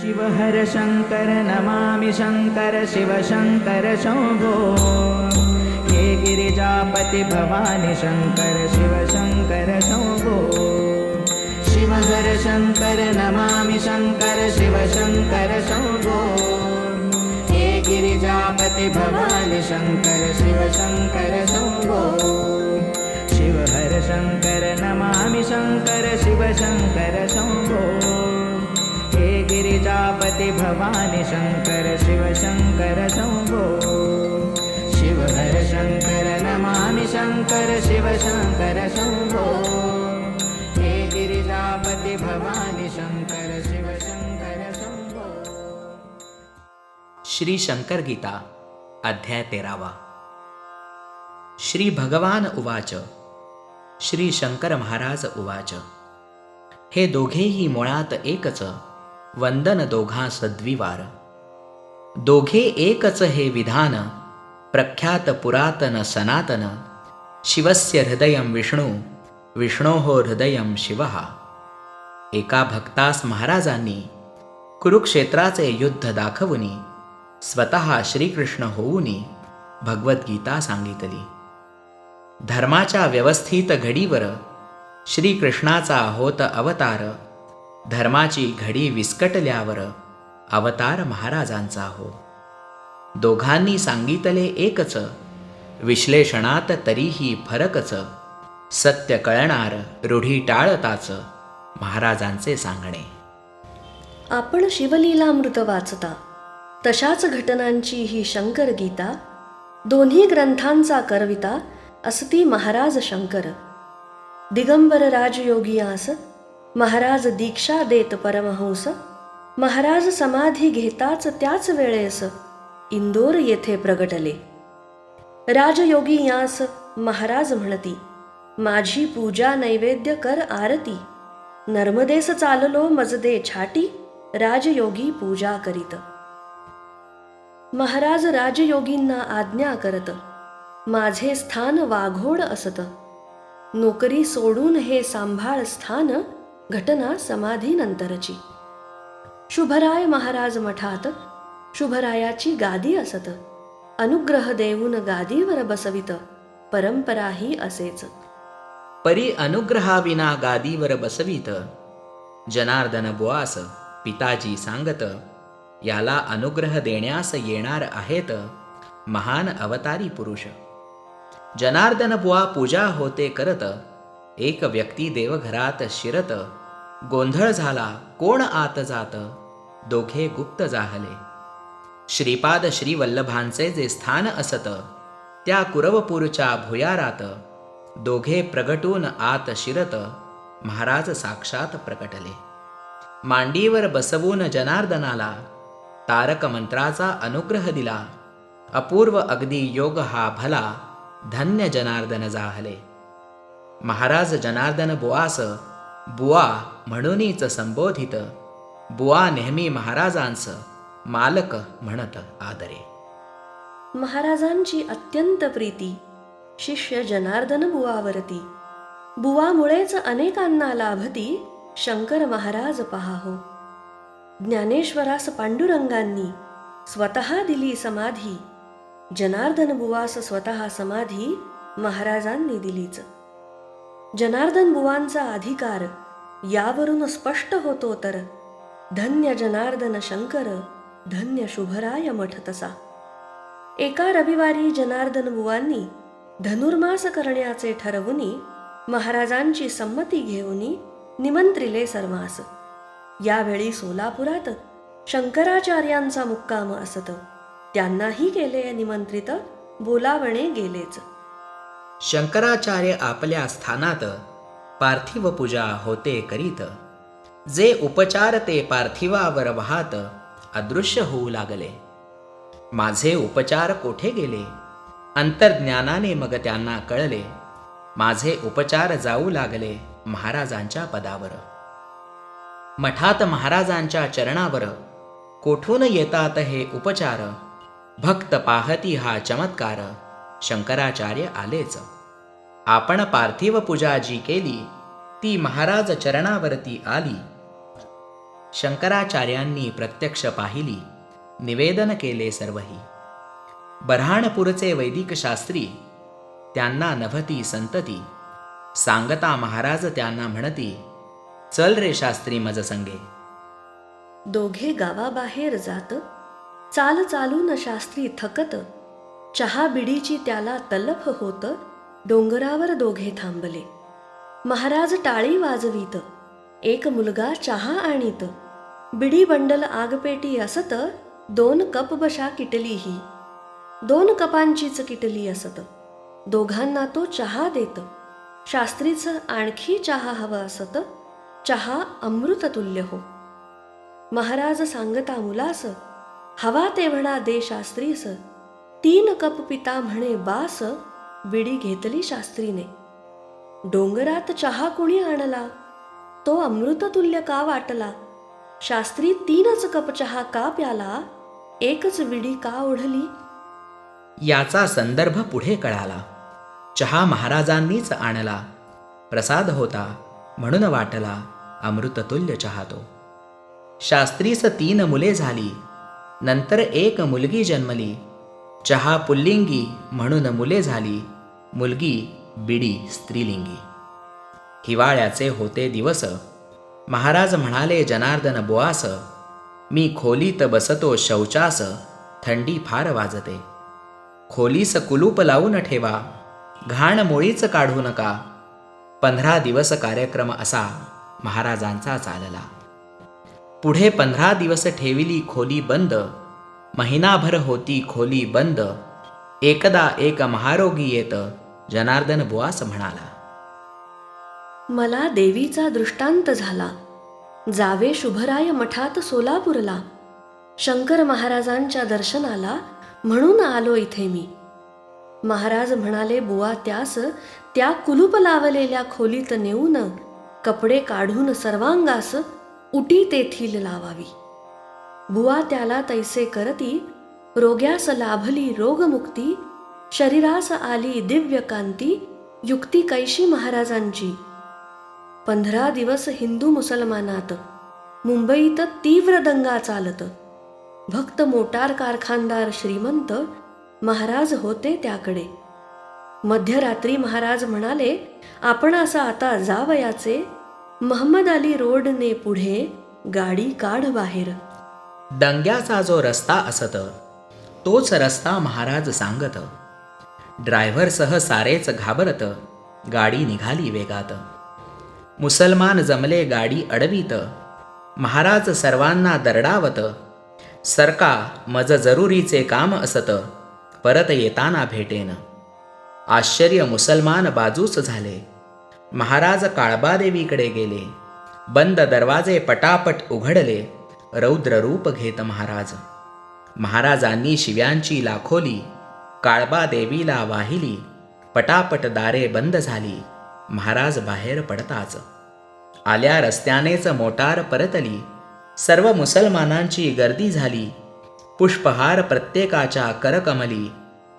शिव हर शङ्कर नमामि शङ्कर शिव शङ्कर शम्भो हे गिरिजापति भवानि शङ्कर शिव शङ्कर शम्भो शिव हर शङ्कर नमामि शङ्कर शिव शङ्कर शम्भो हे गिरिजापति भवानि शङ्कर शिव शङ्कर शम्भो शिव हर शङ्कर नमामि शङ्कर शिव शङ्कर शम्भो गिरिजापति भवानि शङ्कर शिव शङ्कर शम्भो शिव हर शङ्कर नमामि शङ्कर शिव शङ्कर शम्भो हे गिरिजापति भवानि शङ्कर शिव शङ्कर शम्भो श्री शंकर गीता अध्याय तेरावा। श्री भगवान उवाच श्री शंकर महाराज उवाच। हे दोघेही मुळात एकच वंदन दोघा सद्विवार. दोघे एकच हे विधान प्रख्यात पुरातन सनातन. शिवस्य हृदयं विष्णू विष्णोः हृदयं शिवः. एका भक्तास महाराजांनी कुरुक्षेत्राचे युद्ध दाखवुनी स्वतः श्रीकृष्ण होऊनी भगवद्गीता सांगितली. धर्माच्या व्यवस्थित घडीवर श्रीकृष्णाचा होत अवतार धर्माची घडी विस्कटल्यावर अवतार महाराजांचा हो. दोघांनी सांगितले एकच विश्लेषणात तरीही फरकच. सत्य कळणार रूढी टाळताच महाराजांचे सांगणे. आपण शिवलीलामृत वाचता. तशाच घटनांची ही शंकर गीता दोन्ही ग्रंथांचा करविता असती महाराज शंकर. दिगंबर राजयोगी आस महाराज दीक्षा देत परमहंस. महाराज समाधी घेताच त्याच वेळेस इंदोर येथे प्रगटले. राजयोगी यास महाराज म्हणती माझी पूजा नैवेद्य कर आरती. नर्मदेस चाललो मजदे छाटी राजयोगी पूजा करीत. महाराज राजयोगींना आज्ञा करत माझे स्थान वाघोड असत. नोकरी सोडून हे सांभाळ स्थान घटना समाधीनंतरची. शुभराय महाराज मठात शुभरायाची गादी असत. अनुग्रह देऊन गादीवर बसवित. परंपरा ही असेच. परी अनुग्रहाविना गादीवर बसवित. जनार्दन बुवास पिताजी सांगत याला अनुग्रह देण्यास येणार आहेत महान अवतारी पुरुष. जनार्दन बुवा पूजा होते करत एक व्यक्ती देवघरात शिरत गोंधळ झाला कोण आत जात? दोघे गुप्त जाहले. श्रीपाद श्रीवल्लभांचे जे स्थान असत त्या कुरवपूरच्या भुयारात दोघे प्रगटून आत शिरत महाराज साक्षात प्रकटले. मांडीवर बसवून जनार्दनाला तारक मंत्राचा अनुग्रह दिला. अपूर्व अगदी योग हा भला धन्य जनार्दन जाहले. महाराज जनार्दन बुवास बुवा म्हणूनच संबोधित बुवा नेहमी महाराजांस मालक म्हणत आदरे. महाराजांची अत्यंत प्रीती शिष्य जनार्दन बुवावरती बुवामुळेच अनेकांना लाभती शंकर महाराज पहाहो ज्ञानेश्वरास पांडुरंगांनी स्वतः दिली समाधी जनार्दन बुवास स्वतः समाधी महाराजांनी दिलीच. जनार्दन बुवांचा अधिकार यावरून स्पष्ट होतो तर. धन्य जनार्दन शंकर धन्य शुभराय मठ तसा. एका रविवारी जनार्दन बुवांनी धनुर्मास करण्याचे ठरवूनी महाराजांची संमती घेऊनी निमंत्रिले सर्वांस. यावेळी सोलापुरात शंकराचार्यांचा मुक्काम असत. त्यांनाही केले निमंत्रित बोलावणे गेलेच. शंकराचार्य आपल्या स्थानात पार्थिव पूजा होते करीत. जे उपचार ते पार्थिवावर वाहत अदृश्य होऊ लागले. माझे उपचार कोठे गेले? अंतर्ज्ञानाने मग त्यांना कळले. माझे उपचार जाऊ लागले महाराजांच्या पदावर. मठात महाराजांच्या चरणावर कोठून येतात हे उपचार? भक्त पाहती हा चमत्कार. शंकराचार्य आलेच. आपण पार्थिव पूजा जी केली ती महाराज चरणावरती आली. शंकराचार्यांनी प्रत्यक्ष पाहिली निवेदन केले सर्वही. बऱ्हाणपूरचे वैदिक शास्त्री त्यांना नभती संतती. सांगता महाराज त्यांना म्हणती चल रे शास्त्री मज संगे दोघे गावाबाहेर जात चाल चालून शास्त्री थकत चहा बिडीची त्याला तलफ होत डोंगरावर दोघे थांबले. महाराज टाळी वाजवीत. एक मुलगा चहा आणीत. बिडी बंडल आगपेटी असत दोन कप बशा किटलीही. दोन कपांचीच किटली असत. दोघांना तो चहा देत. शास्त्रीचं आणखी चहा हवं असत. चहा अमृततुल्य हो. महाराज सांगता मुलास हवा तेवढा दे शास्त्रीस. तीन कप पिता म्हणे बास बिडी घेतली शास्त्रीने. डोंगरात चहा कुणी आणला? तो अमृततुल्य का वाटला? शास्त्री तीनच कप चहा का प्याला? एकच विडी का ओढली? याचा संदर्भ पुढे कळाला. चहा महाराजांनीच आणला. प्रसाद होता म्हणून वाटला अमृततुल्य चहा तो. शास्त्रीस तीन मुले झाली. नंतर एक मुलगी जन्मली. चहा पुल्लिंगी म्हणून मुले झाली. मुलगी बिडी स्त्रीलिंगी. हिवाळ्याचे होते दिवस. महाराज म्हणाले जनार्दन बुवास मी खोलीत बसतो शौचास. थंडी फार वाजते. खोलीस कुलूप लावून ठेवा. घाण मुळीच काढू नका. पंधरा दिवस कार्यक्रम असा महाराजांचा चालला. पुढे पंधरा दिवस ठेविली खोली बंद. महिनाभर होती खोली बंद. एकदा एक महारोगी येत जनार्दन बुवास म्हणाला मला देवीचा दृष्टांत झाला. जावे शुभराय मठात सोलापूरला. शंकर महाराजांच्या दर्शनाला म्हणून आलो इथे मी. महाराज म्हणाले बुवा त्यास त्या कुलूप लावलेल्या खोलीत नेऊन कपडे काढून सर्वांगास उटी तेथील लावावी. बुवा त्याला तैसे करती रोग्यास लाभली रोगमुक्ती शरीरास आली दिव्य कांती युक्ती कैशी महाराजांची? पंधरा दिवस हिंदू मुसलमानात मुंबईत तीव्र दंगा चालत. भक्त मोटार कारखानदार श्रीमंत महाराज होते त्याकडे. मध्यरात्री महाराज म्हणाले आपण असं आता जावयाचे. महम्मद अली रोडने पुढे गाडी काढ बाहेर. दंग्याचा जो रस्ता असत तोच रस्ता महाराज सांगत. ड्रायव्हरसह सारेच घाबरत गाडी निघाली वेगात. मुसलमान जमले गाडी अडवीत. महाराज सर्वांना दरडावत. सरका मज जरुरीचे काम असत परत येताना भेटेन. आश्चर्य मुसलमान बाजूच झाले. महाराज काळबादेवीकडे गेले. बंद दरवाजे पटापट उघडले. रौद्र रूप घेत महाराज. महाराजांनी शिव्यांची लाखोली काळबा देवीला वाहिली पटापट दारे बंद झाली महाराज बाहेर पडताच. आल्या रस्त्यानेच मोटार परतली सर्व मुसलमानांची गर्दी झाली पुष्पहार प्रत्येकाच्या करकमली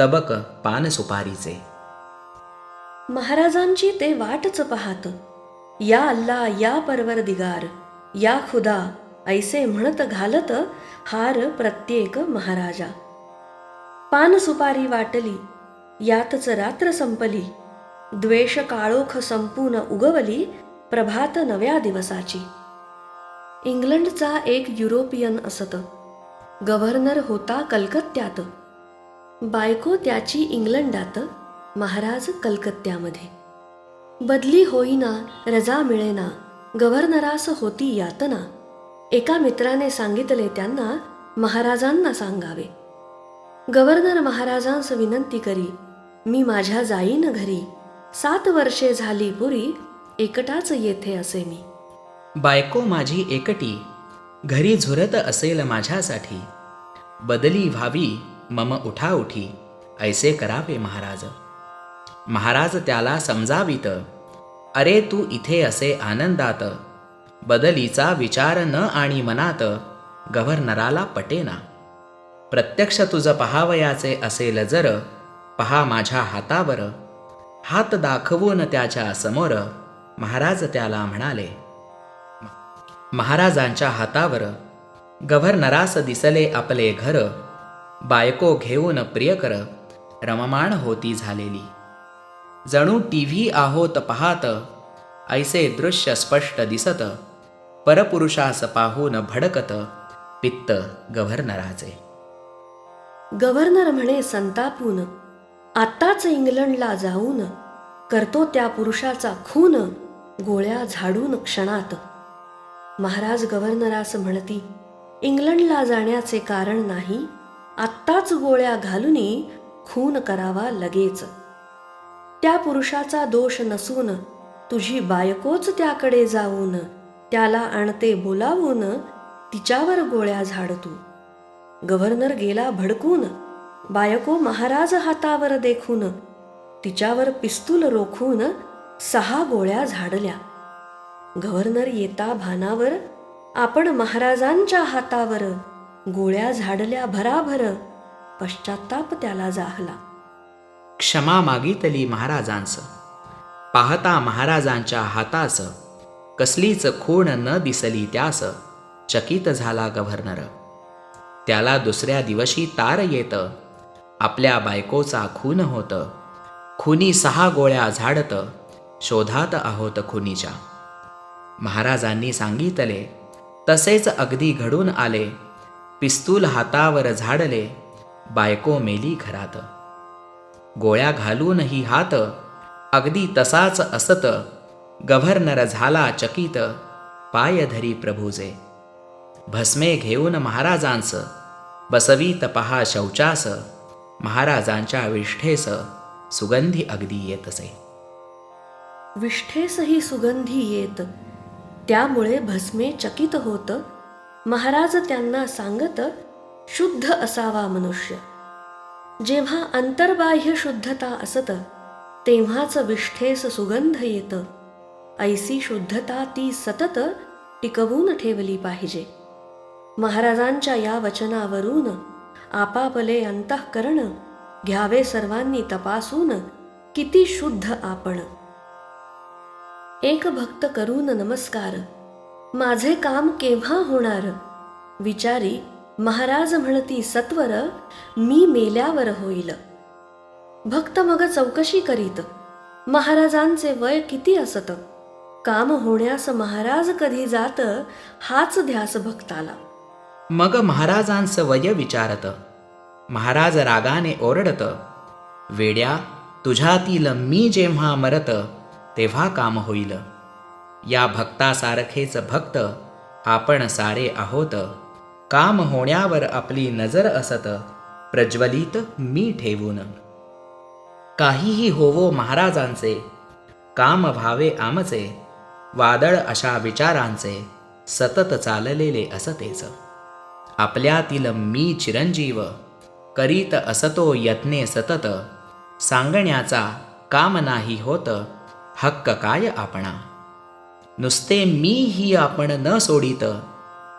तबक पान सुपारीचे. महाराजांची ते वाटच पाहत या अल्ला या परवरदिगार या खुदा ऐसे म्हणत घालत हार प्रत्येक महाराजा. पान सुपारी वाटली यातच रात्र संपली. द्वेष काळोख संपून उगवली प्रभात नव्या दिवसाची. इंग्लंडचा एक युरोपियन असत. गव्हर्नर होता कलकत्त्यात. बायको त्याची इंग्लंडात महाराज कलकत्त्यामध्ये. बदली होईना रजा मिळेना गव्हर्नरास होती यातना. एका मित्राने सांगितले त्यांना महाराजांना सांगावे. गव्हर्नर महाराजांस विनंती करी मी माझ्या जाईन घरी. सात वर्षे झाली पुरी एकटाच येथे असे मी. बायको माझी एकटी घरी झुरत असेल माझ्यासाठी. बदली व्हावी मम उठाउठी ऐसे करावे महाराज. महाराज त्याला समजावीत अरे तू इथे असे आनंदात बदलीचा विचार न आणि मनात गव्हर्नराला पटेना. प्रत्यक्ष तुझं पहावयाचे असेल जर पहा माझ्या हातावर. हात दाखवून त्याच्यासमोर महाराज त्याला म्हणाले. महाराजांच्या हातावर गव्हर्नरास दिसले आपले घर. बायको घेऊन प्रियकर रममाण होती झालेली. जणू टी व्ही आहोत पाहात ऐसे दृश्य स्पष्ट दिसत. परपुरुषास पाहून भडकत पित्त गव्हर्नराचे गव्हर्नर म्हणे संतापून आत्ताच इंग्लंडला जाऊन करतो त्या पुरुषाचा खून गोळ्या झाडून क्षणात. महाराज गव्हर्नरास म्हणती इंग्लंडला जाण्याचे कारण नाही आत्ताच गोळ्या घालूनही खून करावा लगेच. त्या पुरुषाचा दोष नसून तुझी बायकोच त्याकडे जाऊन त्याला आणते बोलावून तिच्यावर गोळ्या झाडतू गव्हर्नर गेला भडकून बायको महाराज हातावर देखून तिच्यावर पिस्तूल रोखून सहा गोळ्या झाडल्या. गव्हर्नर येता भानावर आपण महाराजांच्या हातावर गोळ्या झाडल्या भराभर पश्चाताप त्याला जाहला. क्षमा मागितली महाराजांस. पाहता महाराजांच्या हातास कसलीच खूण न दिसली त्यास चकित झाला गव्हर्नर. त्याला दुसऱ्या दिवशी तार येत आपल्या बायकोचा खून होत खुनी सहा गोळ्या झाडत शोधात आहोत खुनीच्या. महाराजांनी सांगितले तसेच अगदी घडून आले पिस्तूल हातावर झाडले बायको मेली घरात. गोळ्या घालूनही हात अगदी तसाच असत गव्हर्नर झाला चकित पाय धरी भस्मे घेऊन महाराजांस बसवीत पहा शौचास महाराजांच्या विष्ठेस सुगंधी अगदी येतसे. विष्ठेस ही सुगंधी येत त्यामुळे भस्मे चकित होत महाराज त्यांना सांगत शुद्ध असावा मनुष्य. जेव्हा अंतर्बाह्य शुद्धता असत तेव्हाच विष्ठेस सुगंध येतं. ऐसी शुद्धता ती सतत टिकवून ठेवली पाहिजे. महाराजांच्या या वचनावरून आपापले अंतःकरण घ्यावे सर्वांनी तपासून किती शुद्ध आपण. एक भक्त करून नमस्कार. माझे काम केव्हा होणार? विचारी महाराज म्हणती सत्वर मी मेल्यावर होईल. भक्त मग चौकशी करीत महाराजांचे वय किती असतं? काम होण्यास महाराज कधी जात हाच ध्यास भक्ताला. मग महाराजांचं वय विचारत. महाराज रागाने ओरडत वेड्या तुझ्यातील मी जेव्हा मरत तेव्हा काम होईल. या भक्तासारखेच भक्त आपण सारे आहोत. काम होण्यावर आपली नजर असत प्रज्वलित मी ठेवून. काहीही होवो महाराजांचे काम व्हावे आमचे. वादळ अशा विचारांचे सतत चाललेले असतेच. आपल्यातील मी चिरंजीव करीत असतो यत्ने सतत सांगण्याचा काम नाही होत हक्क काय आपणा? नुसते मी ही आपण न सोडित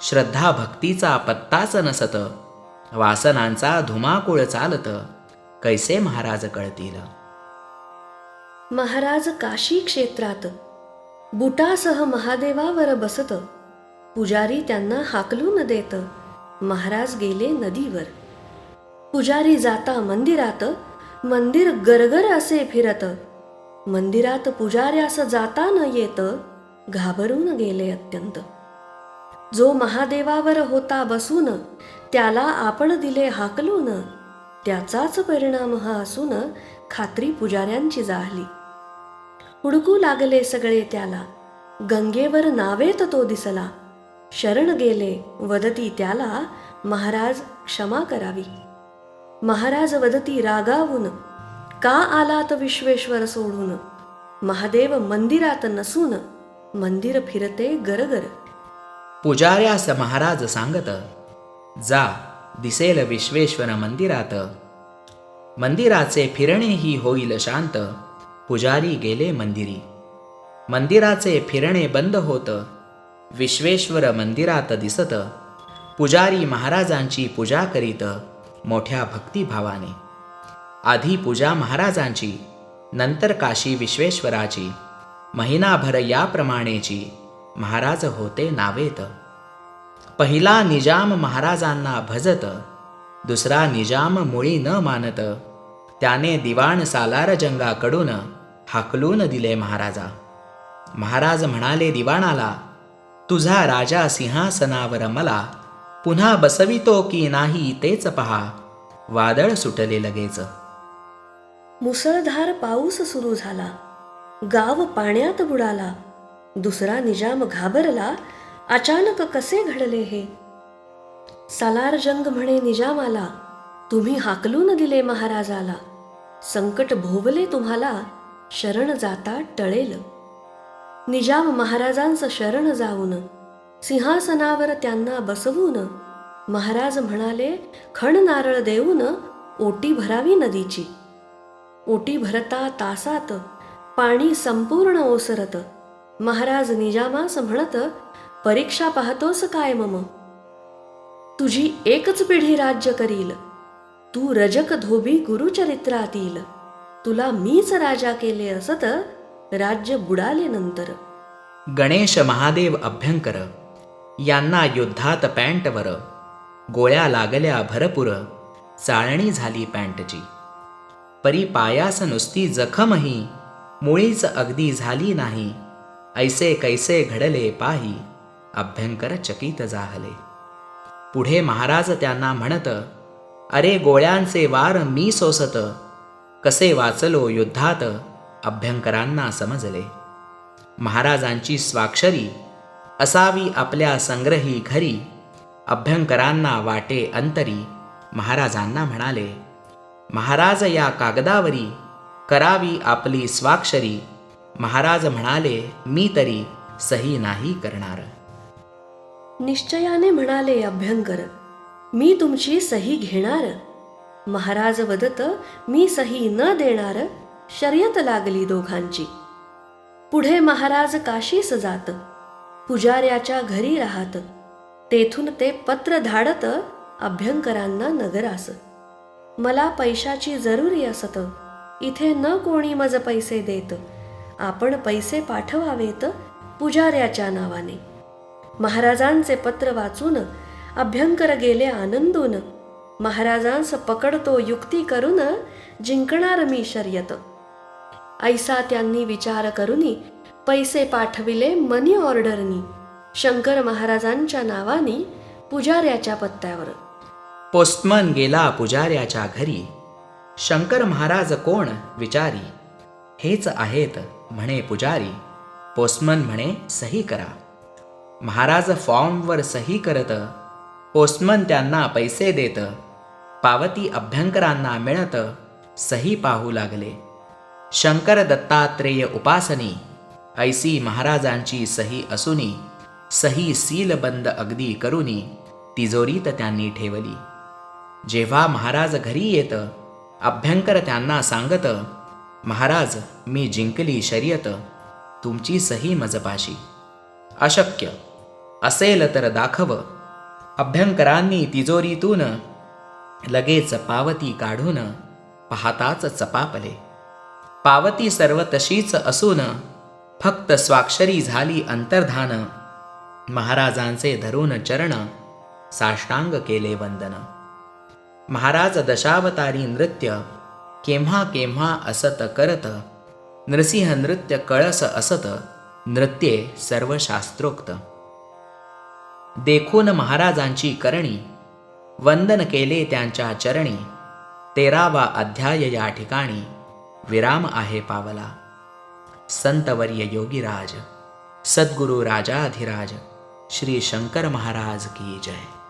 श्रद्धा भक्तीचा पत्ताच नसत वासनांचा धुमाकूळ चालत कैसे महाराज कळतील? महाराज काशी क्षेत्रात बुटासह महादेवावर बसत. पुजारी त्यांना हाकलून देत. महाराज गेले नदीवर. पुजारी जाता मंदिरात. मंदिर गरगर असे फिरत. मंदिरात पुजाऱ्यास जाता न येत घाबरून गेले अत्यंत. जो महादेवावर होता बसून त्याला आपण दिले हाकलून. त्याचाच परिणाम हा असून खात्री पुजाऱ्यांची जाहली हुडकू लागले सगळे त्याला गंगेवर नावेत तो दिसला शरण गेले वदती त्याला महाराज क्षमा करावी महाराज वदती रागावून का आलात विश्वेश्वर सोडून महादेव मंदिरात नसून मंदिर फिरते गरगर पुजाऱ्यास महाराज सांगत जा दिसेल विश्वेश्वर मंदिरात मंदिराचे फिरणेही होईल शांत पुजारी गेले मंदिरी. मंदिराचे फिरणे बंद होत. विश्वेश्वर मंदिरात दिसत. पुजारी महाराजांची पूजा करीत मोठ्या भक्तिभावाने. आधी पूजा महाराजांची नंतर काशी विश्वेश्वराची. महिनाभर याप्रमाणेची महाराज होते नावेत. पहिला निजाम महाराजांना भजत दुसरा निजाम मुळी न मानत. त्याने दिवाण सालार जंगाकडून हाकलून दिले महाराजा. महाराज म्हणाले दिवाणाला तुझा राजा सिंहासनावर मला पुन्हा बसवितो की नाही तेच पहा. वादळ सुटले लगेच. मुसळधार पाऊस सुरू झाला. गाव पाण्यात बुडाला. दुसरा निजाम घाबरला. अचानक कसे घडले हे? सालार जंग म्हणे निजामाला तुम्ही हाकलून दिले महाराजाला. संकट भोवले तुम्हाला शरण जाता टळेल. निजाम महाराजांचं शरण जाऊन सिंहासनावर त्यांना बसवून महाराज म्हणाले खण नारळ देऊन ओटी भरावी नदीची. ओटी भरता तासात पाणी संपूर्ण ओसरत. महाराज निजामास म्हणत परीक्षा पाहतोस काय मम? तुझी एकच पिढी राज्य करील. तू रजक धोबी गुरुचरित्रातील. तुला मीच राजा केले असत राज्य बुडाले नंतर. गणेश महादेव अभ्यंकर यांना युद्धात पॅन्टवर गोळ्या लागल्या भरपूर चाळणी झाली पॅन्टची. परी पायास नुसती जखमही मुळीच अगदी झाली नाही ऐसे कैसे घडले पाही अभ्यंकर चकित जाहले. पुढे महाराज त्यांना म्हणत अरे गोळ्यांचे वार मी सोसत कसे वाचलो युद्धात? अभ्यंकरांना समजले. महाराजांची स्वाक्षरी असावी आपल्या संग्रही घरी. अभ्यंकरांना वाटे अंतरी महाराजांना म्हणाले महाराज या कागदावरी करावी आपली स्वाक्षरी. महाराज म्हणाले मी तरी सही नाही करणार. निश्चयाने म्हणाले अभ्यंकर मी तुमची सही घेणार. महाराज वदत मी सही न देणार शर्यत लागली दोघांची. पुढे महाराज काशीस जात पुजाऱ्याच्या घरी राहत. तेथून ते पत्र धाडत अभ्यंकरांना नगरास. मला पैशाची जरुरी असत इथे न कोणी मज पैसे देत. आपण पैसे पाठवावेत पुजाऱ्याच्या नावाने. महाराजांचे पत्र वाचून अभ्यंकर गेले आनंदून. महाराजांस पकडतो युक्ती करून जिंकणार मी शर्यत. ऐसा त्यांनी विचार करुनी पैसे पाठविले मनी ऑर्डरनी शंकर महाराजांच्या नावानी पुजाऱ्याच्या पत्त्यावर. पोस्टमन गेला पुजाऱ्याच्या घरी. शंकर महाराज कोण? विचारी. हेच आहेत म्हणे पुजारी. पोस्टमन म्हणे सही करा. महाराज फॉर्मवर सही करत. पोस्टमन त्यांना पैसे देतं. पावती अभ्यंकरांना मिळत सही पाहू लागले. शंकर दत्तात्रेय उपासनी ऐसी महाराजांची सही असूनी सही सीलबंद अगदी करुनी तिजोरीत त्यांनी ठेवली. जेव्हा महाराज घरी येत अभ्यंकर त्यांना सांगत महाराज मी जिंकली शर्यत तुमची सही मजपाशी. अशक्य असेल तर दाखव. अभ्यंकरांनी तिजोरीतून लगेच पावती काढून पाहताच चपापले. पावती सर्व तशीच असून फक्त स्वाक्षरी झाली अंतर्धान. महाराजांचे धरून चरण साष्टांग केले वंदन. महाराज दशावतारी नृत्य केव्हा केव्हा असत करत नृसिंह नृत्य कळस असत नृत्ये सर्व शास्त्रोक्त देखून महाराजांची करणी वंदन केले त्यांच्या चरणी. तेरावा अध्याय या ठिकाणी विराम आहे पावला. संतवर्य योगीराज सद्गुरु राजाधिराज श्री शंकर महाराज की जय.